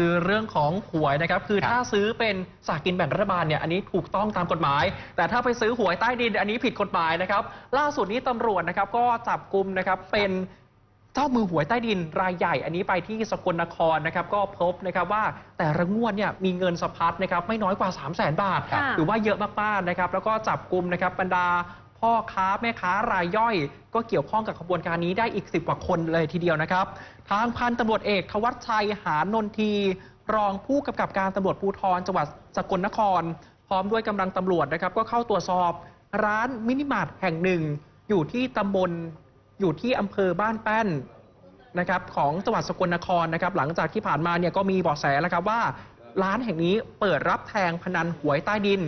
คือเรื่องของหวยนะครับ คือครับถ้าซื้อเป็นสลากกินแบ่งรัฐบาลเนี่ยอันนี้ถูกต้องตามกฎหมาย แต่ถ้าไปซื้อหวยใต้ดิน อันนี้ผิดกฎหมายนะครับ ล่าสุดนี้ตำรวจนะครับก็จับกลุ่มนะครับเป็นเจ้ามือหวยใต้ดินรายใหญ่ อันนี้ไปที่สกลนครนะครับ ก็พบนะครับว่าแต่ละงวดเนี่ยมีเงินสะพัดนะครับไม่น้อยกว่า 3 0 0 0 0 0 บาทค่ะหรือว่าเยอะมากๆนะครับ แล้วก็จับกลุ่มนะครับบรรดา พ่อค้าแม่ค้ารายย่อย ก็เกี่ยวข้องกับขบวนการนี้ได้อีก 10 กว่าคนเลยทีเดียวนะครับ ทางพันตำรวจเอกทวัชชัยหานนที รองผู้กำกับการตำรวจภูธรจังหวัดสกลนคร พร้อมด้วยกำลังตำรวจนะครับ ก็เข้าตรวจสอบร้านมินิมาร์ทแห่งหนึ่ง อยู่ที่ตำบลอยู่ที่อำเภอบ้านแป้นนะครับของจังหวัดสกลนครนะครับ หลังจากที่ผ่านมาเนี่ยก็มีเบาะแสแล้วครับว่า ร้านแห่งนี้เปิดรับแทงพนันหวยใต้ดิน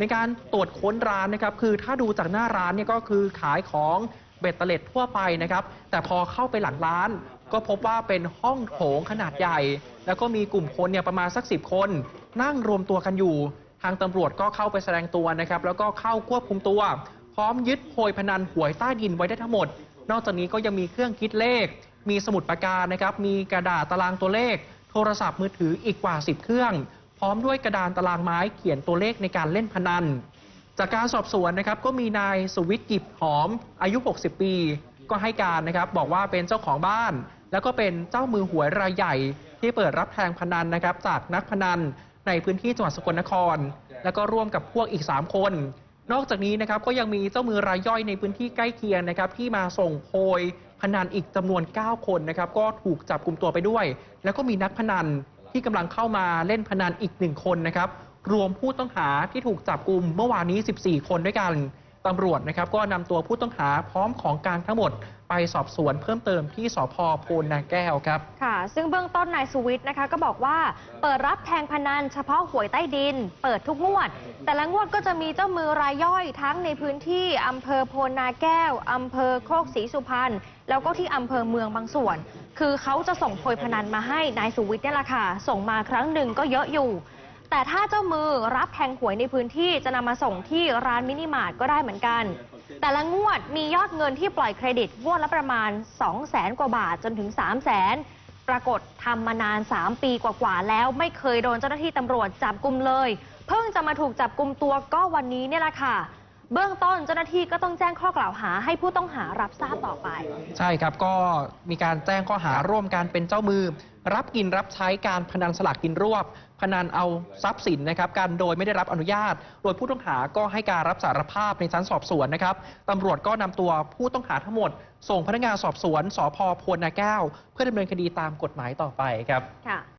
ในการตรวจค้นร้านนะครับคือถ้าดูจากหน้าร้านเนี่ยก็คือขายของเบ็ดเตล็ดทั่วไปนะครับ แต่พอเข้าไปหลังร้าน ก็พบว่าเป็นห้องโถงขนาดใหญ่ แล้วก็มีกลุ่มคนเนี่ยประมาณสักสิบคน นั่งรวมตัวกันอยู่ ทางตำรวจก็เข้าไปแสดงตัวนะครับ แล้วก็เข้าควบคุมตัว พร้อมยึดโพยพนันหวยใต้ดินไว้ได้ทั้งหมด นอกจากนี้ก็ยังมีเครื่องคิดเลข มีสมุดปากกานะครับ มีกระดาษตารางตัวเลข โทรศัพท์มือถืออีกกว่า 10 เครื่อง พร้อมด้วยกระดานตารางไม้เขียนตัวเลขในการเล่นพนัน จากการสอบสวนนะครับก็มีนายสุวิทย์กิบหอม อายุ 60 ปี ก็ให้การนะครับบอกว่าเป็นเจ้าของบ้าน แล้วก็เป็นเจ้ามือหวยรายใหญ่ ที่เปิดรับแทงพนันนะครับจากนักพนันในพื้นที่จังหวัดสกลนคร แล้วก็ร่วมกับพวกอีก 3 คน นอกจากนี้นะครับก็ยังมีเจ้ามือรายย่อยในพื้นที่ใกล้เคียงนะครับที่มาส่งโพยพนันอีกจำนวน 9 คนนะครับก็ถูกจับกลุ่มตัวไปด้วย แล้วก็มีนักพนัน ที่กำลังเข้ามาเล่นพนันอีกหนึ่งคนนะครับ รวมผู้ต้องหาที่ถูกจับกลุ่มเมื่อวานนี้ 14 คนด้วยกัน ตำรวจนะครับก็นำตัวผู้ต้องหาพร้อมของกลางทั้งหมดไปสอบสวนเพิ่มเติมที่สพโพนนาแก้วครับ ค่ะ ซึ่งเบื้องต้นนายสุวิทย์นะคะ ก็บอกว่าเปิดรับแทงพนันเฉพาะหวยใต้ดิน เปิดทุกงวด แต่ละงวดก็จะมีเจ้ามือรายย่อยทั้งในพื้นที่อำเภอโพนนาแก้วอำเภอโคกศรีสุพรรณแล้วก็ที่อำเภอเมืองบางส่วน คือเขาจะส่งโพยพนันมาให้นายสุวิทย์นี่แหละค่ะ ส่งมาครั้งหนึ่งก็เยอะอยู่ แต่ถ้าเจ้ามือรับแทงหวยในพื้นที่จะนำมาส่งที่ร้านมินิมาร์ทก็ได้เหมือนกัน แต่ละงวดมียอดเงินที่ปล่อยเครดิตงวดละประมาณ 2 0 0แสนกว่าบาทจนถึง 3 0 0แสนปรากฏทำมานาน 3 ปีกว่าๆแล้วไม่เคยโดนเจ้าหน้าที่ตำรวจจับกลุ่มเลย เพิ่งจะมาถูกจับกลุ่มตัวก็วันนี้เนี่ยแหละค่ะ เบื้องต้นเจ้าหน้าที่ก็ต้องแจ้งข้อกล่าวหาให้ผู้ต้องหารับทราบต่อไป ใช่ครับก็มีการแจ้งข้อหาร่วมกันเป็นเจ้ามือ รับกินรับใช้การพนันสลากกินรวบ พนันเอาทรัพย์สินนะครับการโดยไม่ได้รับอนุญาต โดยผู้ต้องหาก็ให้การรับสารภาพในชั้นสอบสวนนะครับตำรวจก็นำตัวผู้ต้องหาทั้งหมด ส่งพนักงานสอบสวนสพพลนาแก้ว เพื่อดำเนินคดีตามกฎหมายต่อไปครับค่ะ